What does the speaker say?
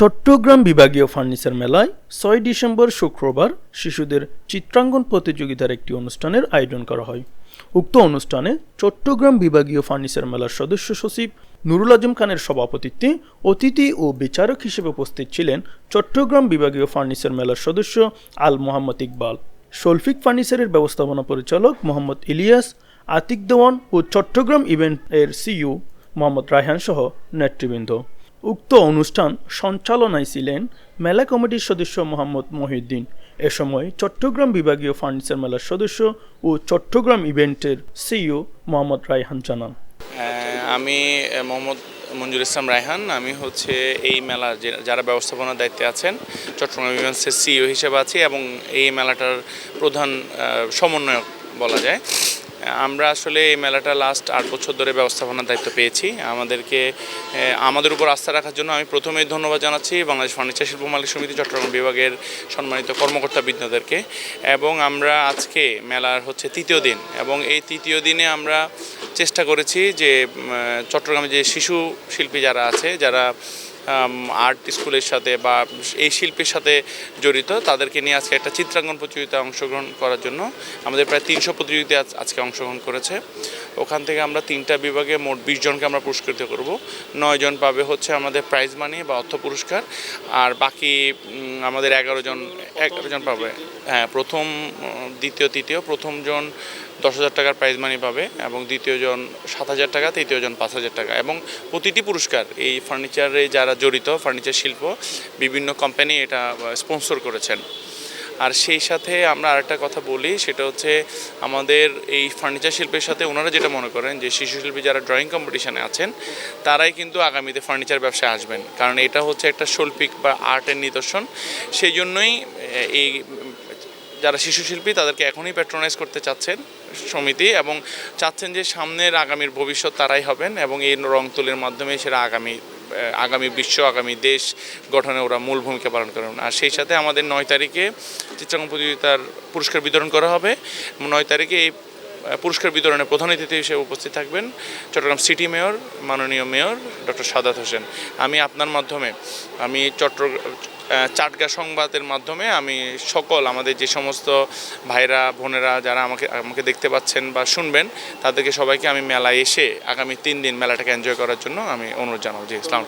চট্টগ্রাম বিভাগীয় ফার্নিচার মেলায় ছয় ডিসেম্বর শুক্রবার শিশুদের চিত্রাঙ্কন প্রতিযোগিতার একটি অনুষ্ঠানের আয়োজন করা হয়। উক্ত অনুষ্ঠানে চট্টগ্রাম বিভাগীয় ফার্নিচার মেলার সদস্য সচিব নুরুল আজম খানের সভাপতিত্বে অতিথি ও বিচারক হিসেবে উপস্থিত ছিলেন চট্টগ্রাম বিভাগীয় ফার্নিচার মেলার সদস্য আল মোহাম্মদ ইকবাল, শলফিক ফার্নিচারের ব্যবস্থাপনা পরিচালক মোহাম্মদ ইলিয়াস, আতিক দেওয়ান ও চট্টগ্রাম ইভেন্ট এর সিইও মোহাম্মদ রায়হান সহ নেতৃবৃন্দ। উক্ত অনুষ্ঠান সঞ্চালনায় ছিলেন মেলা কমিটির সদস্য মোহাম্মদ মহিউদ্দিন। এ সময় চট্টগ্রাম বিভাগীয় ফার্নিচার মেলার সদস্য ও চট্টগ্রাম ইভেন্টের সিইও মোহাম্মদ রায়হান জানান। আমি আহ, মোহাম্মদ মঞ্জুর ইসলাম রায়হান। আমি হচ্ছে এই মেলার যে যারা ব্যবস্থাপনার দায়িত্বে আছেন চট্টগ্রাম ইভেন্টসের সিইও হিসেবে আছি এবং এই মেলাটার প্রধান সমন্বয়ক বলা যায়। আমরা আসলে এই মেলাটা লাস্ট আট বছর ধরে ব্যবস্থাপনার দায়িত্ব পেয়েছি। আমাদেরকে আমাদের উপর আস্থা রাখার জন্য আমি প্রথমেই ধন্যবাদ জানাচ্ছি বাংলাদেশ ফার্নিচার শিল্প মালিক সমিতি চট্টগ্রাম বিভাগের সম্মানিত কর্মকর্তা বিজ্ঞদেরকে এবং আমরা আজকে মেলার হচ্ছে তৃতীয় দিন। এবং এই তৃতীয় দিনে আমরা চেষ্টা করেছি যে চট্টগ্রামে যে শিশু শিল্পী যারা আছে, যারা আর্ট স্কুলের সাথে বা এই শিল্পের সাথে জড়িত। তাদেরকে নিয়ে আজকে একটা চিত্রাঙ্কন প্রতিযোগিতায় অংশগ্রহণ করার জন্য আমাদের প্রায় তিনশো প্রতিযোগিতা আজকে অংশগ্রহণ করেছে। ওখান থেকে আমরা তিনটা বিভাগে মোট বিশ জনকে আমরা পুরস্কৃত করব। নয় জন পাবে হচ্ছে আমাদের প্রাইজ মানি বা অর্থ পুরস্কার। আর বাকি আমাদের এগারো জন এগারো জন পাবে। হ্যাঁ প্রথম, দ্বিতীয়, তৃতীয়, প্রথম জন দশ হাজার টাকার প্রাইজ মানি পাবে এবং দ্বিতীয় জন সাত হাজার টাকা, তৃতীয় জন পাঁচ হাজার টাকা এবং প্রতিটি পুরস্কার এই ফার্নিচারে যারা জড়িত, ফার্নিচার শিল্প, বিভিন্ন কোম্পানি এটা স্পন্সর করেছেন। আর সেই সাথে আমরা আরেকটা কথা বলি, সেটা হচ্ছে আমাদের এই ফার্নিচার শিল্পের সাথে ওনারা যেটা মনে করেন যে শিশু শিল্পী যারা ড্রয়িং কম্পিটিশানে আছেন, তারাই কিন্তু আগামীতে ফার্নিচার ব্যবসায় আসবেন। কারণ এটা হচ্ছে একটা শৈল্পিক বা আর্টের নিদর্শন। সেই জন্যই এই, যারা শিশু শিল্পী তাদেরকে এখনই প্যাট্রোনাইজ করতে চাচ্ছেন সমিতি এবং চাচ্ছেন যে সামনের আগামীর ভবিষ্যৎ তারাই হবেন এবং এই রং তুলির মাধ্যমে সেটা আগামী আগামী বিশ্ব, আগামী দেশ গঠনে ওরা মূল ভূমিকা পালন করেন। আর সেই সাথে আমাদের নয় তারিখে চিত্রাঙ্কন প্রতিযোগিতার পুরস্কার বিতরণ করা হবে। নয় তারিখে এই পুরস্কার বিতরণে প্রধান অতিথি হিসেবে উপস্থিত থাকবেন চট্টগ্রাম সিটি মেয়র, মাননীয় মেয়র ডক্টর সাদাত হোসেন। আমি আপনার মাধ্যমে, আমি চট্টগ্রাম চাটগা সংবাদের মাধ্যমে আমি সকল আমাদের যে সমস্ত ভাইরা, বোনেরা যারা আমাকে আমাকে দেখতে পাচ্ছেন বা শুনবেন, তাদেরকে সবাইকে আমি মেলায় এসে আগামী তিন দিন মেলাটাকে এনজয় করার জন্য আমি অনুরোধ জানাব। জি ইসলাম